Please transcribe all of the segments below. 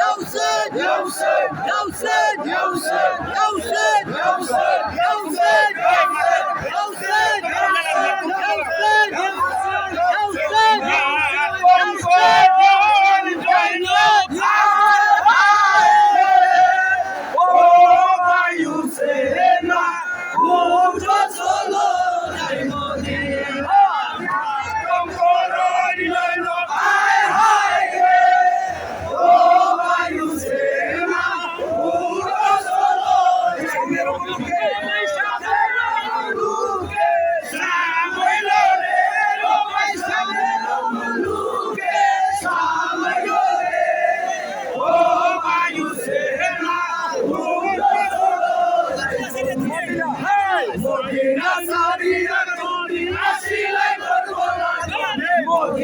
Yavuz'un Yavuz'un Yavuz'un Yavuz'un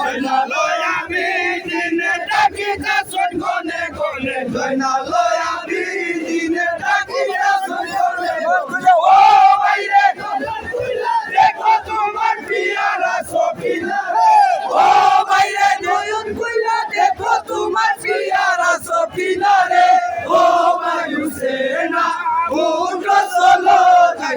জয়নালয়া বিদিনে ডাকি যাসন গনে গনে জয়নালয়া বিদিনে ডাকি যাসন গনে গনে ও বাইরে দেখো তোমার পিয়ারা সকিলা ও বাইরে নয়ন কইলা দেখো তোমার পিয়ারা সকিলা রে ও তাই